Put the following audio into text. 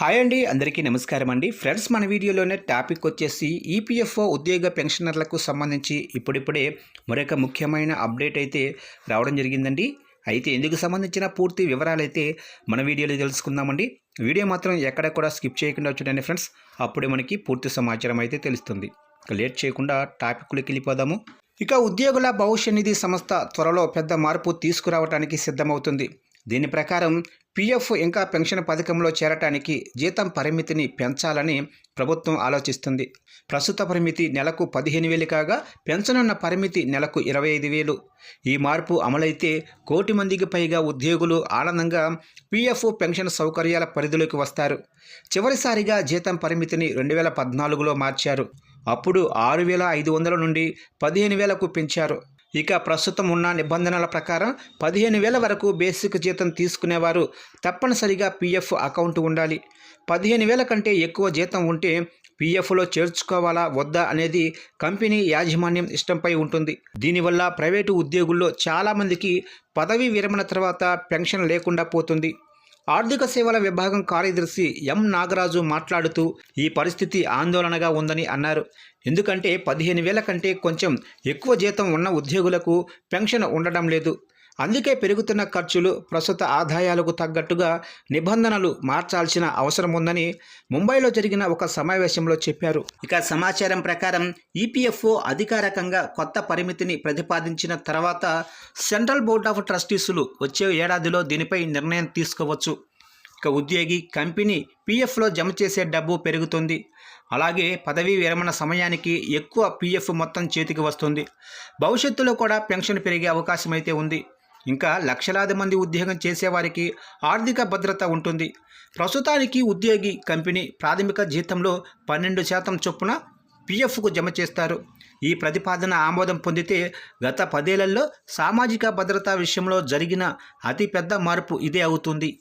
Hi అండి అందరికీ నమస్కారం అండి. ఫ్రెండ్స్ మన వీడియోలోనే టాపిక్ వచ్చేసి ఈపీఎఫ్ఓ ఉద్యోగ పెన్షనర్లకు సంబంధించి ఇప్పుడిప్పుడే మరొక ముఖ్యమైన అప్డేట్ అయితే రావడం జరిగిందండి. అయితే ఇందుకు సంబంధించిన పూర్తి వివరాలు అయితే మన వీడియోలో తెలుసుకుందామండి. వీడియో మాత్రం ఎక్కడ కూడా స్కిప్ చేయకుండా చూడండి ఫ్రెండ్స్. అప్పుడే మనకి పూర్తి సమాచారం అయితే తెలుస్తుంది. లేట్ చేయకుండా టాపిక్లోకి వెళ్ళిపోదాము. ఇక ఉద్యోగుల భవిష్య నిధి సంస్థ త్వరలో పెద్ద మార్పు తీసుకురావడానికి సిద్ధమవుతుంది. దీని ప్రకారం పీఎఫ్ ఇంకా పెన్షన్ పథకంలో చేరటానికి జీతం పరిమితిని పెంచాలని ప్రభుత్వం ఆలోచిస్తుంది. ప్రస్తుత పరిమితి నెలకు పదిహేను వేలు కాగా పెన్షనున్న పరిమితి నెలకు ఇరవై ఐదు వేలు. ఈ మార్పు అమలైతే కోటి మందికి పైగా ఉద్యోగులు ఆనందంగా పీఎఫ్ పెన్షన్ సౌకర్యాల పరిధిలోకి వస్తారు. చివరిసారిగా జీతం పరిమితిని రెండు వేల పద్నాలుగులో మార్చారు. అప్పుడు ఆరు వేల ఐదు వందల నుండి పదిహేను వేలకు పెంచారు. ఇక ప్రస్తుతం ఉన్న నిబంధనల ప్రకారం పదిహేను వేల వరకు బేసిక్ జీతం తీసుకునేవారు. తప్పనిసరిగా పీఎఫ్ అకౌంట్ ఉండాలి. పదిహేను వేల కంటే ఎక్కువ జీతం ఉంటే పీఎఫ్లో చేర్చుకోవాలా వద్దా అనేది కంపెనీ యాజమాన్యం ఇష్టంపై ఉంటుంది. దీనివల్ల ప్రైవేటు ఉద్యోగుల్లో చాలామందికి పదవీ విరమణ తర్వాత పెన్షన్ లేకుండా పోతుంది. ఆర్థిక సేవల విభాగం కార్యదర్శి ఎం నాగరాజు మాట్లాడుతూ ఈ పరిస్థితి ఆందోళనగా ఉందని అన్నారు. ఎందుకంటే పదిహేను వేల కంటే కొంచెం ఎక్కువ జీతం ఉన్న ఉద్యోగులకు పెన్షన్ ఉండడం లేదు. అందుకే పెరుగుతున్న ఖర్చులు ప్రస్తుత ఆదాయాలకు తగ్గట్టుగా నిబంధనలు మార్చాల్సిన అవసరం ఉందని ముంబైలో జరిగిన ఒక సమావేశంలో చెప్పారు. ఇక సమాచారం ప్రకారం ఈపీఎఫ్ఓ అధికారికంగా కొత్త పరిమితిని ప్రతిపాదించిన తర్వాత సెంట్రల్ బోర్డ్ ఆఫ్ ట్రస్టీసులు వచ్చే ఏడాదిలో దీనిపై నిర్ణయం తీసుకోవచ్చు. ఇక ఉద్యోగి కంపెనీ పీఎఫ్లో జమ చేసే డబ్బు పెరుగుతుంది. అలాగే పదవీ విరమణ సమయానికి ఎక్కువ పీఎఫ్ మొత్తం చేతికి వస్తుంది. భవిష్యత్తులో కూడా పెన్షన్ పెరిగే అవకాశం అయితే ఉంది. ఇంకా లక్షలాది మంది ఉద్యోగం చేసేవారికి ఆర్థిక భద్రత ఉంటుంది. ప్రస్తుతానికి ఉద్యోగి కంపెనీ ప్రాథమిక జీతంలో పన్నెండు శాతం చొప్పున పీఎఫ్కు జమ చేస్తారు. ఈ ప్రతిపాదన ఆమోదం పొందితే గత పదేళ్ళలో సామాజిక భద్రత విషయంలో జరిగిన అతిపెద్ద మార్పు ఇదే అవుతుంది.